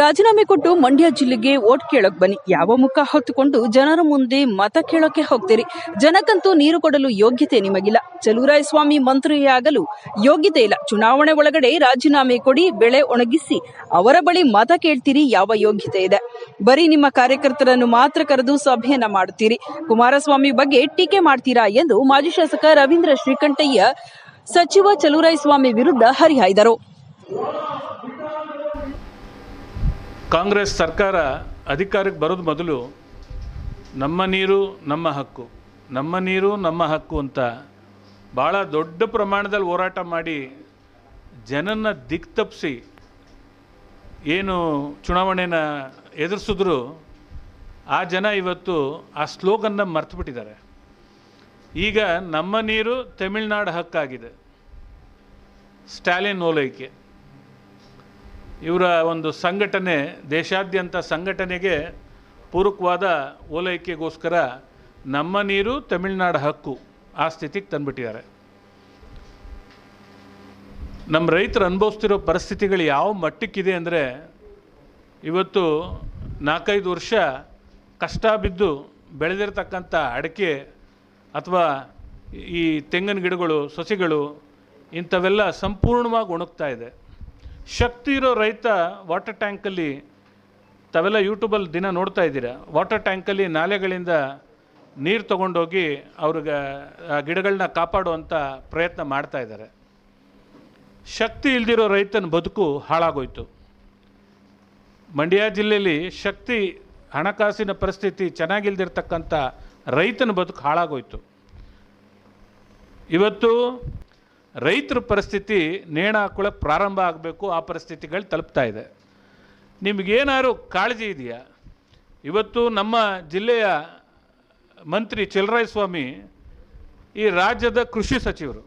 ರಾಜೀನಾಮೆ ಕೊಟ್ಟು ಮಂಡ್ಯ ಜಿಲ್ಲೆಗೆ ಓಟ್ ಕೇಳಕ್ ಬನ್ನಿ. ಯಾವ ಮುಖ ಹೊತ್ತುಕೊಂಡು ಜನರ ಮುಂದೆ ಮತ ಕೇಳೋಕೆ ಹೋಗ್ತೀರಿ? ಜನಕ್ಕಂತೂ ನೀರು ಕೊಡಲು ಯೋಗ್ಯತೆ ನಿಮಗಿಲ್ಲ. ಚಲುವರಾಯ ಸ್ವಾಮಿ ಮಂತ್ರಿಯಾಗಲು ಯೋಗ್ಯತೆ ಇಲ್ಲ. ಚುನಾವಣೆ ಒಳಗಡೆ ರಾಜೀನಾಮೆ ಕೊಡಿ, ಬೆಳೆ ಒಣಗಿಸಿ, ಅವರ ಬಳಿ ಮತ ಕೇಳ್ತೀರಿ, ಯಾವ ಯೋಗ್ಯತೆ ಇದೆ? ಬರೀ ನಿಮ್ಮ ಕಾರ್ಯಕರ್ತರನ್ನು ಮಾತ್ರ ಕರೆದು ಸಭೆಯನ್ನ ಮಾಡುತ್ತೀರಿ. ಕುಮಾರಸ್ವಾಮಿ ಬಗ್ಗೆ ಟೀಕೆ ಮಾಡ್ತೀರಾ ಎಂದು ಮಾಜಿ ಶಾಸಕ ರವೀಂದ್ರ ಶ್ರೀಕಂಠಯ್ಯ ಸಚಿವ ಚಲುರಾಯಸ್ವಾಮಿ ವಿರುದ್ಧ ಹರಿಹಾಯ್ದರು. ಕಾಂಗ್ರೆಸ್ ಸರ್ಕಾರ ಅಧಿಕಾರಕ್ಕೆ ಬರೋದು ಮೊದಲು ನಮ್ಮ ನೀರು, ನಮ್ಮ ಹಕ್ಕು. ನಮ್ಮ ನೀರು, ನಮ್ಮ ಹಕ್ಕು ಅಂತ ಭಾಳ ದೊಡ್ಡ ಪ್ರಮಾಣದಲ್ಲಿ ಹೋರಾಟ ಮಾಡಿ ಜನನ ದಿಕ್ ತಪ್ಪಿಸಿ ಏನು ಚುನಾವಣೆನ ಎದುರಿಸಿದ್ರು ಆ ಜನ ಇವತ್ತು ಆ ಸ್ಲೋಗನ್ನ ಮರ್ತು ಬಿಟ್ಟಿದ್ದಾರೆ ಈಗ ನಮ್ಮ ನೀರು ತಮಿಳ್ನಾಡು ಹಕ್ಕಾಗಿದೆ. ಸ್ಟಾಲಿನ್ ಓಲೈಕೆ. ಇವರ ಒಂದು ಸಂಘಟನೆ, ದೇಶಾದ್ಯಂತ ಸಂಘಟನೆಗೆ ಪೂರಕವಾದ ಓಲೈಕೆಗೋಸ್ಕರ ನಮ್ಮ ನೀರು ತಮಿಳುನಾಡು ಹಕ್ಕು ಆ ಸ್ಥಿತಿಗೆ ತಂದುಬಿಟ್ಟಿದ್ದಾರೆ. ನಮ್ಮ ರೈತರು ಅನುಭವಿಸ್ತಿರೋ ಪರಿಸ್ಥಿತಿಗಳು ಯಾವ ಮಟ್ಟಕ್ಕಿದೆ ಅಂದರೆ ಇವತ್ತು ನಾಲ್ಕೈದು ವರ್ಷ ಕಷ್ಟ ಬಿದ್ದು ಬೆಳೆದಿರ್ತಕ್ಕಂಥ ಅಡಿಕೆ ಅಥವಾ ಈ ತೆಂಗಿನ ಗಿಡಗಳು, ಸಸಿಗಳು ಇಂಥವೆಲ್ಲ ಸಂಪೂರ್ಣವಾಗಿ ಒಣಗ್ತಾ ಇದೆ. ಶಕ್ತಿ ಇರೋ ರೈತ ವಾಟರ್ ಟ್ಯಾಂಕಲ್ಲಿ ತಾವೆಲ್ಲ ಯೂಟ್ಯೂಬಲ್ಲಿ ದಿನ ನೋಡ್ತಾ ಇದ್ದೀರಾ? ವಾಟರ್ ಟ್ಯಾಂಕಲ್ಲಿ ನಾಲೆಗಳಿಂದ ನೀರು ತೊಗೊಂಡೋಗಿ ಅವ್ರಿಗೆ, ಆ ಗಿಡಗಳನ್ನ ಕಾಪಾಡುವಂಥ ಪ್ರಯತ್ನ ಮಾಡ್ತಾ ಇದ್ದಾರೆ. ಶಕ್ತಿ ಇಲ್ದಿರೋ ರೈತನ ಬದುಕು ಹಾಳಾಗೋಯ್ತು. ಮಂಡ್ಯ ಜಿಲ್ಲೆಯಲ್ಲಿ ಶಕ್ತಿ, ಹಣಕಾಸಿನ ಪರಿಸ್ಥಿತಿ ಚೆನ್ನಾಗಿಲ್ದಿರ್ತಕ್ಕಂಥ ರೈತನ ಬದುಕು ಹಾಳಾಗೋಯ್ತು. ಇವತ್ತು ರೈತರ ಪರಿಸ್ಥಿತಿ ನೇಣ ಹಾಕೊಳ್ಳೋಕೆ ಪ್ರಾರಂಭ ಆಗಬೇಕು, ಆ ಪರಿಸ್ಥಿತಿಗಳು ತಲುಪ್ತಾ ಇದೆ. ನಿಮಗೇನಾದ್ರು ಕಾಳಜಿ ಇದೆಯಾ? ಇವತ್ತು ನಮ್ಮ ಜಿಲ್ಲೆಯ ಮಂತ್ರಿ ಸ್ವಾಮಿ ಈ ರಾಜ್ಯದ ಕೃಷಿ ಸಚಿವರು,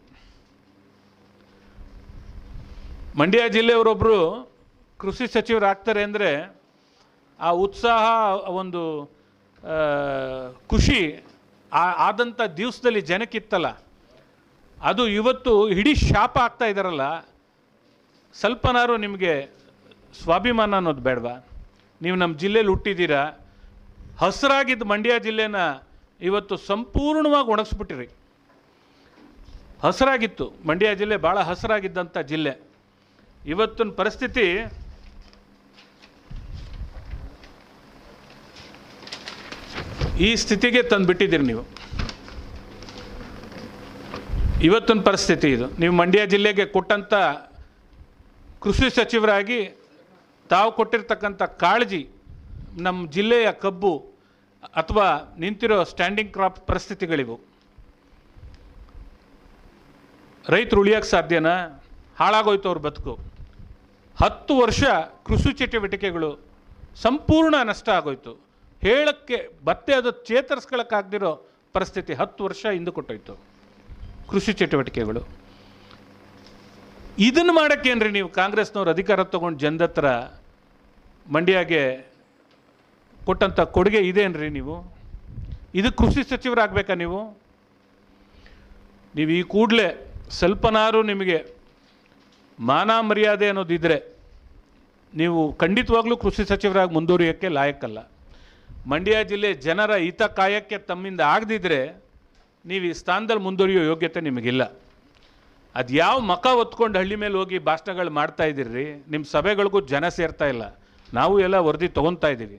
ಮಂಡ್ಯ ಜಿಲ್ಲೆಯವರೊಬ್ಬರು ಕೃಷಿ ಸಚಿವರು ಆಗ್ತಾರೆ ಅಂದರೆ ಆ ಉತ್ಸಾಹ ಒಂದು ಖುಷಿ ಆದಂಥ ದಿವಸದಲ್ಲಿ ಜನಕ್ಕಿತ್ತಲ್ಲ ಅದು ಇವತ್ತು ಇಡೀ ಶಾಪ ಆಗ್ತಾ ಇದ್ದಾರಲ್ಲ ಸ್ವಲ್ಪನಾರು ನಿಮಗೆ ಸ್ವಾಭಿಮಾನ ಅನ್ನೋದು ಬೇಡವಾ? ನೀವು ನಮ್ಮ ಜಿಲ್ಲೆಯಲ್ಲಿ ಹುಟ್ಟಿದ್ದೀರಾ ಹಸಿರಾಗಿದ್ದ ಮಂಡ್ಯ ಜಿಲ್ಲೆನ ಇವತ್ತು ಸಂಪೂರ್ಣವಾಗಿ ಒಣಗಿಸ್ಬಿಟ್ಟಿರಿ. ಹಸಿರಾಗಿತ್ತು, ಮಂಡ್ಯ ಜಿಲ್ಲೆ ಭಾಳ ಹಸಿರಾಗಿದ್ದಂಥ ಜಿಲ್ಲೆ. ಇವತ್ತಿನ ಪರಿಸ್ಥಿತಿ, ಈ ಸ್ಥಿತಿಗೆ ತಂದುಬಿಟ್ಟಿದ್ದೀರಿ ನೀವು. ಇವತ್ತಿನ ಪರಿಸ್ಥಿತಿ ಇದು. ನೀವು ಮಂಡ್ಯ ಜಿಲ್ಲೆಗೆ ಕೊಟ್ಟಂಥ ಕೃಷಿ ಸಚಿವರಾಗಿ ತಾವು ಕೊಟ್ಟಿರ್ತಕ್ಕಂಥ ಕಾಳಜಿ ನಮ್ಮ ಜಿಲ್ಲೆಯ ಕಬ್ಬು ಅಥವಾ ನಿಂತಿರೋ ಸ್ಟ್ಯಾಂಡಿಂಗ್ ಕ್ರಾಪ್ ಪರಿಸ್ಥಿತಿಗಳಿವು. ರೈತರು ಉಳಿಯೋಕ್ಕೆ ಸಾಧ್ಯನಾ? ಹಾಳಾಗೋಯ್ತು ಅವ್ರ ಬದುಕು. ಹತ್ತು ವರ್ಷ ಕೃಷಿ ಚಟುವಟಿಕೆಗಳು ಸಂಪೂರ್ಣ ನಷ್ಟ ಆಗೋಯ್ತು. ಹೇಳಕ್ಕೆ ಬತ್ತೆ ಅದು ಚೇತರಿಸ್ಕೊಳಕ್ಕಾಗ್ದಿರೋ ಪರಿಸ್ಥಿತಿ ಹತ್ತು ವರ್ಷ ಹಿಂದೆ ಕೊಟ್ಟೋಯ್ತು. ಕೃಷಿ ಚಟುವಟಿಕೆಗಳು. ಇದನ್ನು ಮಾಡೋಕ್ಕೇನ್ರಿ ನೀವು ಕಾಂಗ್ರೆಸ್ನವ್ರು ಅಧಿಕಾರ ತೊಗೊಂಡು ಜನದತ್ರ ಮಂಡ್ಯಗೆ ಕೊಟ್ಟಂಥ ಕೊಡುಗೆ ಇದೇನ್ರಿ ನೀವು? ಇದು ಕೃಷಿ ಸಚಿವರಾಗಬೇಕಾ ನೀವು? ನೀವು ಈ ಕೂಡಲೇ ಸ್ವಲ್ಪನಾರು ನಿಮಗೆ ಮಾನ ಮರ್ಯಾದೆ ಅನ್ನೋದಿದ್ದರೆ ನೀವು ಖಂಡಿತವಾಗ್ಲೂ ಕೃಷಿ ಸಚಿವರಾಗಿ ಮುಂದುವರಿಯೋಕ್ಕೆ ಲಾಯಕ್ಕಲ್ಲ ಮಂಡ್ಯ ಜಿಲ್ಲೆ ಜನರ ಹಿತ ಕಾಯಕ್ಕೆ ತಮ್ಮಿಂದ ಆಗದಿದ್ದರೆ ನೀವು ಈ ಸ್ಥಾನದಲ್ಲಿ ಮುಂದುವರಿಯೋ ಯೋಗ್ಯತೆ ನಿಮಗಿಲ್ಲ. ಅದು ಯಾವ ಮಕ ಒತ್ಕೊಂಡು ಹಳ್ಳಿ ಮೇಲೆ ಹೋಗಿ ಭಾಷಣಗಳು ಮಾಡ್ತಾ ಇದ್ದೀರಿ, ನಿಮ್ಮ ಸಭೆಗಳಿಗೂ ಜನ ಸೇರ್ತಾ ಇಲ್ಲ. ನಾವು ಎಲ್ಲ ವರದಿ ತೊಗೊತಾ ಇದ್ದೀವಿ.